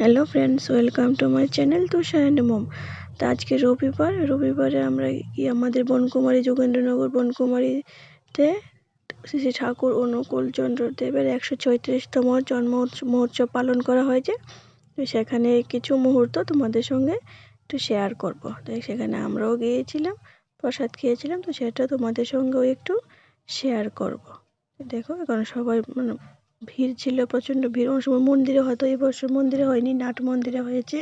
Hello friends welcome to my channel Tushar and mom তো আজকে রবিবার, রবিবারে আমরা কি আমাদের বনকুমারী যোগেন্দ্রনগর বনকুমারীতে শ্রী ঠাকুর অনুকূল চন্দ্র দেবের একশো ছয়ত্রিশতম জন্ম মহোৎসব পালন করা হয়েছে। তো সেখানে কিছু মুহূর্ত তোমাদের সঙ্গে একটু শেয়ার করব। তো সেখানে আমরাও গিয়েছিলাম, প্রসাদ খেয়েছিলাম, তো সেটা তোমাদের সঙ্গেও একটু শেয়ার করব। দেখো, এখন সবাই মানে ভিড় ছিল, প্রচণ্ড ভিড়। অনেক সময় মন্দিরে হয়তো এই বছর মন্দিরে হয়নি, নাট মন্দিরে হয়েছে।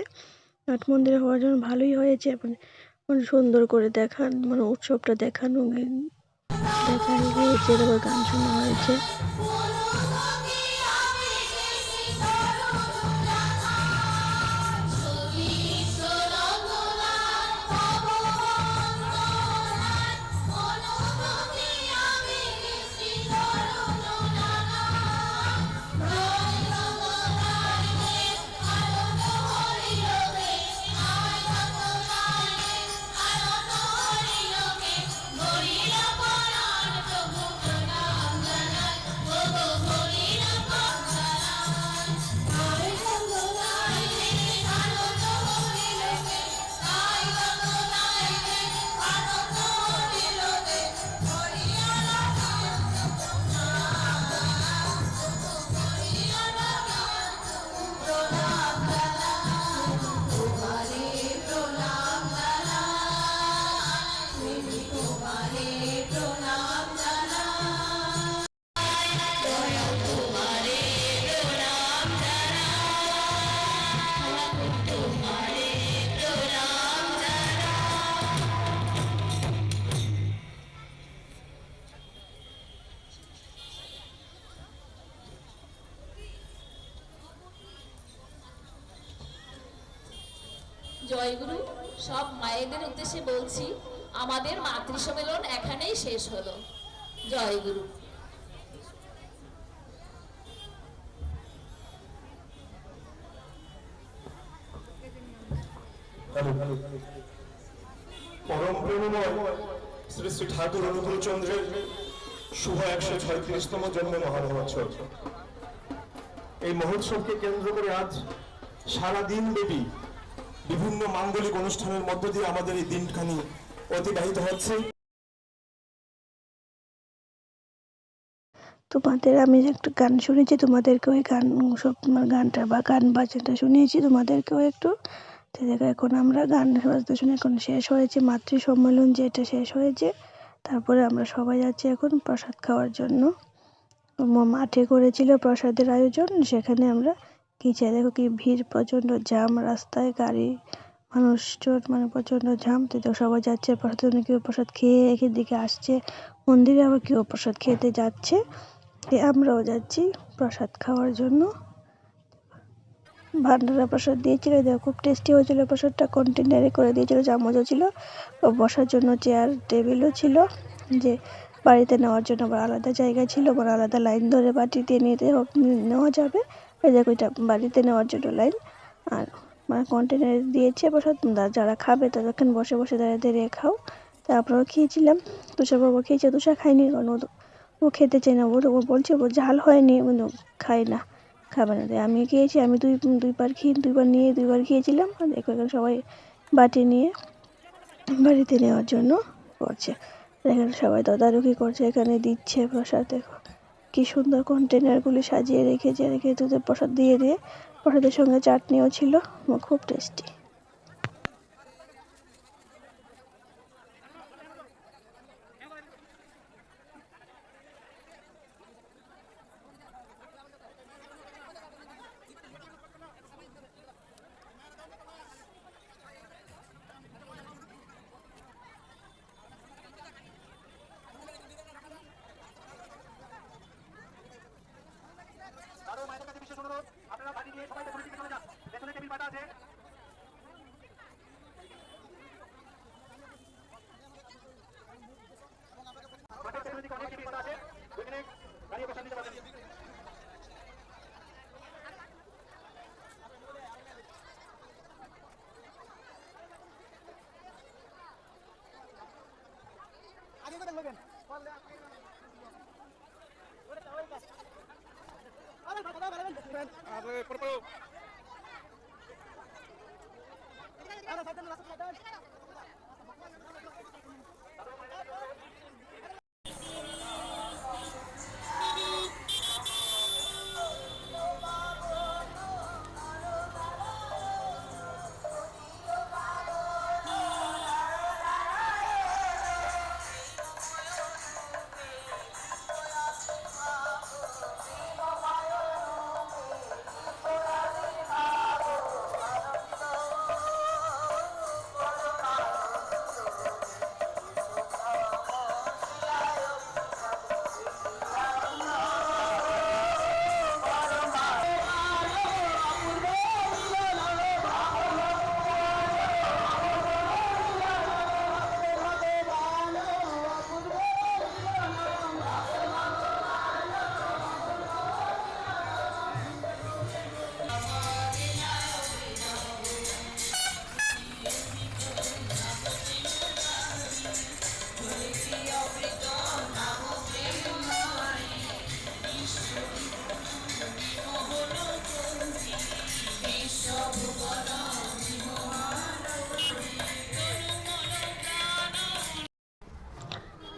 নাট মন্দিরে হওয়ার জন্য ভালোই হয়েছে মানে সুন্দর করে দেখান মানে উৎসবটা দেখানো দেখানো গিয়েছে তারপর গান শোনা হয়েছে। জয়গুরু, সব মায়েদের উদ্দেশ্যে বলছি, আমাদের মাতৃ সম্মেলন এখানেই শেষ হলো। জয়গুরু। পরম প্রেমময় শ্রী শ্রী ঠাকুর অনুকূল শুভ একশো ছয়ত্রিশতম জন্ম মহামহোৎসব। এই মহোৎসবকে কেন্দ্র করে আজ সারা দিন ব্যাপী বিভিন্ন মাঙ্গলিক অনুষ্ঠানের মধ্য দিয়ে আমাদের এই দিনখানি অতিবাহিত হচ্ছে। তোমাদের আমি একটু গান শুনেছি, তোমাদেরকেও ওই গান, সব গানটা বা গান বাজনাটা শুনিয়েছি, তোমাদেরকেও একটু। দেখো, এখন আমরা গান বাজনা শুনে এখন শেষ হয়েছে মাতৃ সম্মেলন যেটা শেষ হয়েছে, তারপরে আমরা সবাই যাচ্ছি এখন প্রসাদ খাওয়ার জন্য। মাঠে করেছিল প্রসাদের আয়োজন, সেখানে আমরা আর দেখো কি ভিড়, প্রচণ্ড জ্যাম, রাস্তায় গাড়ি, মানুষজন মানে প্রচণ্ড জ্যাম। তো সবাই যাচ্ছে, প্রসাদ কেউ প্রসাদ খেয়ে এখান দিকে আসছে। মন্দিরে আবার কেউ প্রসাদ খেতে যাচ্ছে। আমরাও যাচ্ছি প্রসাদ খাওয়ার জন্য। ভান্ডারা প্রসাদ দিয়েছিল দেখো খুব টেস্টি হয়েছিল প্রসাদটা। কন্টেনারে করে দিয়েছিল চামচও ছিল। বসার জন্য চেয়ার টেবিলও ছিল। যে বাড়িতে নেওয়ার জন্য আবার আলাদা জায়গা ছিল আবার আলাদা লাইন ধরে বাটিতে নিতে হোক নেওয়া যাবে। ওই দেখো বাড়িতে নেওয়ার জন্য লাইন আর মানে কন্টেনারে দিয়েছে যা- যারা খাবে এখানে বসে বসে দাঁড়িয়ে দাঁড়িয়ে খাও। তা খেয়েছিলাম। তুষার বাবা খেয়েছে, তুষার খায়নি। কারণ ও ও খেতে চায় না। ও তো- ও বলছে, ও ঝাল হয়নি। কিন্তু খায় না, খাবে না। আমি খেয়েছি, আমি দুই দুইবার খেয়ে দুইবার নিয়ে দুইবার খেয়েছিলাম। আর দেখো এখানে সবাই বাটি নিয়ে বাড়িতে নেওয়ার জন্য করছে। এখানে সবাই তদারকি করছে, এখানে দিচ্ছে প্রসাদ, দেখো। কি সুন্দর কন্টেনারগুলি সাজিয়ে রেখেছে রেখে দুধের প্রসাদ দিয়ে দিয়ে প্রসাদের সঙ্গে চাটনিও ছিল, খুব টেস্টি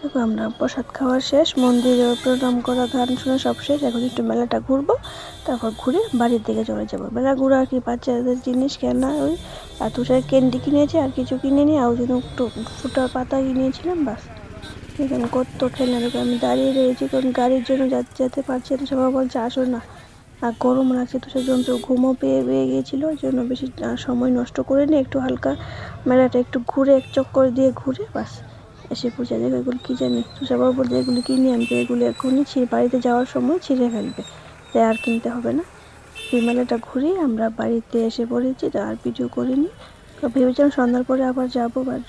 তো আমরা প্রসাদ খাওয়া শেষ, মন্দিরে প্রণাম করা, গান শোনা সব শেষ। এখন একটু মেলাটা ঘুরবো, তারপর ঘুরে বাড়ির দিকে চলে যাব। মেলা ঘুরে আর কি বাচ্চাদের জিনিস কেনা? ওই আর তুষার ক্যান্ডি কিনেছি, আর কিছু কিনে নিই আর ওই জন্য একটু ফুটার পাতা কিনেছিলাম, বাস। এখানে কত দোকান আমি দাঁড়িয়ে রয়েছি, কারণ গাড়ির জন্য যেতে পারছি না, সবাই বলছে, আসো না। আর গরম লাগছে, তো সেই জন্য তো ঘুমও পেয়ে পেয়ে গিয়েছিল ওই জন্য বেশি সময় নষ্ট করে নিই একটু হালকা মেলাটা একটু ঘুরে, এক চক্কর দিয়ে ঘুরে, বাস। এসে পূজা দেখো এগুলো কী জানি? তুষারবাবু বলতে এগুলো কিনে আনবে এগুলো এখনই ছিঁড়ে, বাড়িতে যাওয়ার সময় ছিঁড়ে ফেলবে। তাই আর কিনতে হবে না। এই মেলাটা ঘুরে আমরা বাড়িতে এসে পড়েছি, তো আর ভিডিও করিনি। তো ভেবেছিলাম সন্ধ্যার পরে আবার যাব, বাট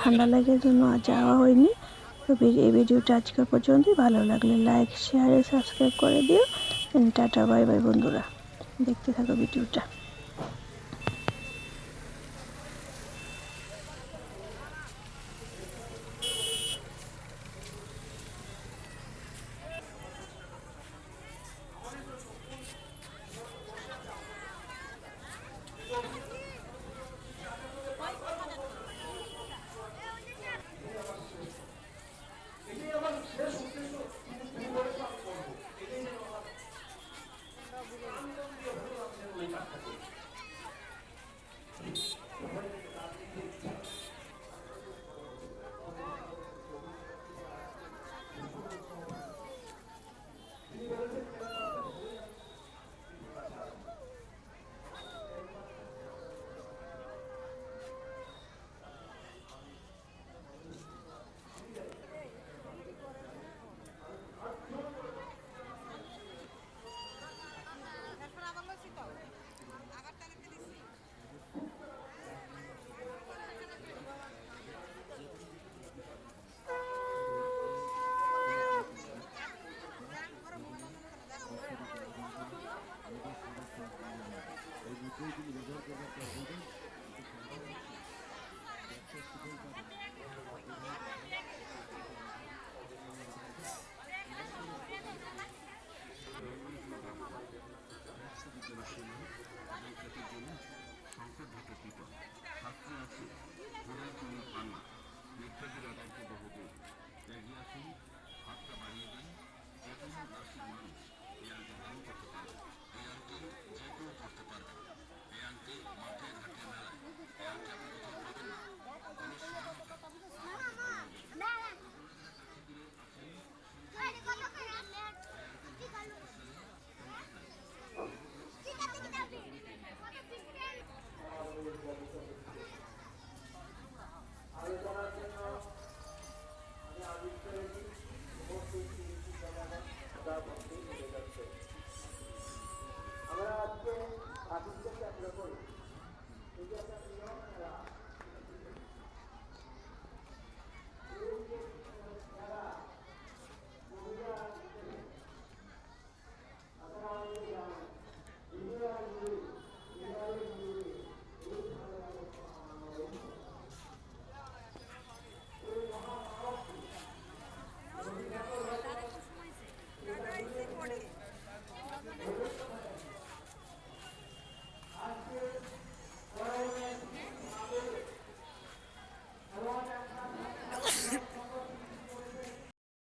ঠান্ডা লাগার জন্য আর যাওয়া হয়নি। তো এই ভিডিওটা আজকে পর্যন্তই। ভালো লাগলে লাইক শেয়ার সাবস্ক্রাইব করে দিও। টাটা বাই বাই বন্ধুরা। দেখতে থাকো ভিডিওটা।